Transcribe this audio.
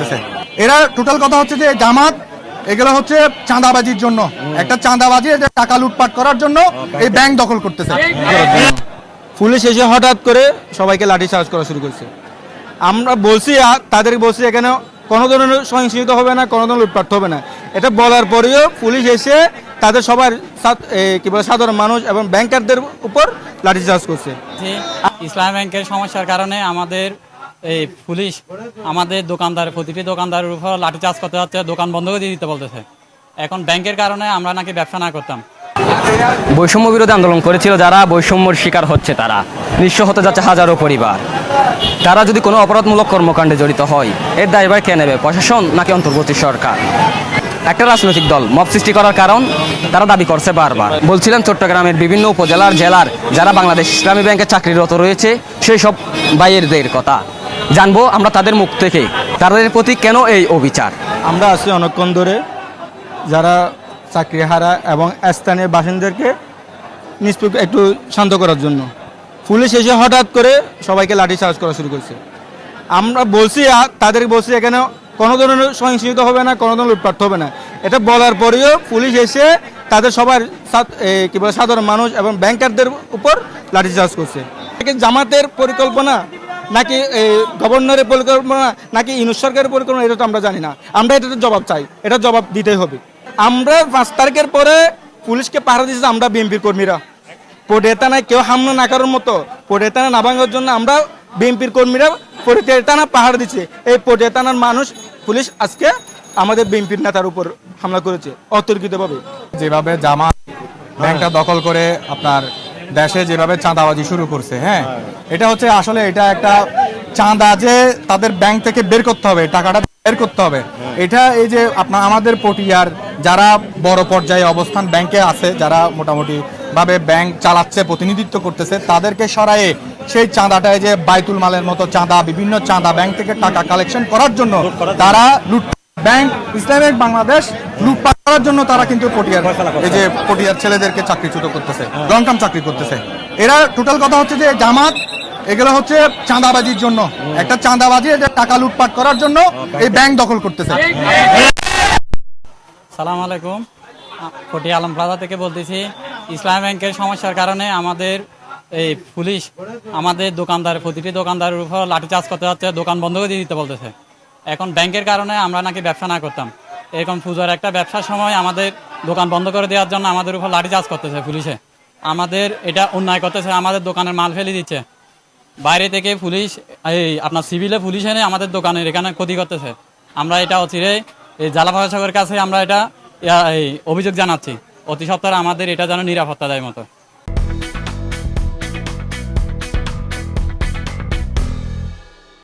করতেছে। এরা টোটাল কথা হচ্ছে যে জামাত এগুলো হচ্ছে চাঁদাবাজির জন্য। একটা চাঁদাবাজি টাকা লুটপাট করার জন্য এই ব্যাংক দখল করতেছে। পুলিশ এসে হঠাৎ করে সবাইকে লাঠি চার্জ করা শুরু করছে। আমরা বলছি তাদের বলছি এখানে কোনো ধরনের সহিংসিত হবে না কোনো ধরনের লুটপাট হবে না। এটা বলার পরেও পুলিশ এসে তাদের সবার কি বলে সাধারণ মানুষ এবং ব্যাংকারদের উপর লাঠি চার্জ করছে। ইসলাম ব্যাংকের সমস্যার কারণে আমাদের এই পুলিশ আমাদের দোকানদার, প্রতিটি দোকানদারের উপর লাঠিচার্জ করতে হচ্ছে দোকান বন্ধ করে দিয়ে দিতে বলতেছে। এখন ব্যাংকের কারণে আমরা নাকি ব্যবসা না করতাম। বৈষম্য বিরোধী আন্দোলন করেছিল যারা, বৈষম্যর শিকার হচ্ছে তারা। নিঃস্ব হতে যাচ্ছে হাজারো পরিবার। তারা যদি কোনো অপরাধমূলক কর্মকাণ্ডে জড়িত হয়, এর দায়ভার কে নেবে, প্রশাসন নাকি অন্তর্বর্তী সরকার? একটা রাজনৈতিক দল মব সৃষ্টি করার কারণ তারা দাবি করছে বারবার। বলছিলেন চট্টগ্রামের বিভিন্ন উপজেলার জেলার যারা বাংলাদেশ ইসলামী ব্যাংকে চাকরিরত রয়েছে, সেই সব বাইরের কথা। জানব আমরা তাদের মুখ থেকে। তাদের প্রতি কেন এই অবিচার? আমরা আছি অনেকক্ষণ ধরে যারা চাকরি হারা এবং স্থানীয় বাসিন্দাদেরকে নিষ্পক্ষ একটু শান্ত করার জন্য। পুলিশ এসে হঠাৎ করে সবাইকে লাঠি চার্জ করা শুরু করছে। আমরা বলছি তাদেরকে বলছি, এখানে কোনো ধরনের সহিংসিত হবে না, কোনো ধরনের লুটপাট হবে না। এটা বলার পরেও পুলিশ এসে তাদের সবার কি বলে, সাধারণ মানুষ এবং ব্যাংকারদের উপর লাঠি চার্জ করছে। জামাতের পরিকল্পনা নাকি গভর্নরের পরিকল্পনা, নাকি ইউনুস সরকারের পরিকল্পনা, এটা তো আমরা জানি না। আমরা এটাতে জবাব চাই। এটা জবাব দিতেই হবে। আমরা পাঁচ তারিখের পরে পুলিশকে পাহারা দিয়েছি আমরা বিএনপির কর্মীরা। পটেতানায় কেউ হামলা না করার মতো, পটেতানা না ভাঙার জন্য আমরা বিএনপির কর্মীরা পটেতানা পাহাড় দিচ্ছে এই পটেতানার মানুষ, পুলিশ আজকে আমাদের বিএনপির নেতার উপর হামলা করেছে, অতর্কিতভাবে। যেভাবে জামা ব্যাংকটা দখল করে আপনার দেশে যেভাবে চাঁদাবাজি শুরু করছে হ্যাঁ? এটা হচ্ছে আসলে এটা একটা চাঁদা যে তাদের ব্যাংক থেকে বের করতে হবে টাকাটা বের করতে হবে। এটা এই যে আপনার আমাদের পটিয়ার যারা বড় পর্যায়ে অবস্থান ব্যাংকে আছে যারা মোটামুটি ভাবে ব্যাংক চালাচ্ছে প্রতিনিধিত্ব করতেছে তাদেরকে সরায়ে সেই চাঁদাটায় যে বাইতুল মালের মতো চাঁদা বিভিন্ন চাঁদা ব্যাংক থেকে টাকা কালেকশন করার জন্য। তারা লুট ব্যাংক ইসলামিক বাংলাদেশ লুটপাট করার জন্য তারা কিন্তু পটিয়ার এই যে পটিয়ার ছেলেদেরকে চাকরিচ্যুত করতেছে লংকাম চাকরি করতেছে। এরা টোটাল কথা হচ্ছে যে জামাত এগুলো হচ্ছে চাঁদাবাজির জন্য। একটা চাঁদাবাজি টাকা লুটপাট করার জন্য এই ব্যাংক দখল করতেছে। সালাম আলাইকুম। ফটি আলম প্লাজা থেকে বলতেছি ইসলাম ব্যাংকের সমস্যার কারণে আমাদের এই পুলিশ আমাদের দোকানদার প্রতিটি দোকানদারের উপর লাঠিচার্জ করতে যাচ্ছে দোকান বন্ধ করে দিয়ে দিতে বলতেছে। এখন ব্যাংকের কারণে আমরা নাকি ব্যবসা না করতাম। এরকম পুজোর একটা ব্যবসার সময় আমাদের দোকান বন্ধ করে দেওয়ার জন্য আমাদের উপর লাঠিচার্জ করতেছে পুলিশে। আমাদের এটা অন্যায় করতেছে, আমাদের দোকানের মাল ফেলে দিচ্ছে। বাইরে থেকে পুলিশ, এই আপনার সিভিলে পুলিশ এনে আমাদের দোকানের এখানে ক্ষতি করতেছে। আমরা এটা অচিরে এই জেলা প্রশাসকের কাছে আমরা এটা, এই অভিযোগ জানাচ্ছি। অতি সত্তর আমাদের এটা যেন নিরাপত্তা দেয় মতো।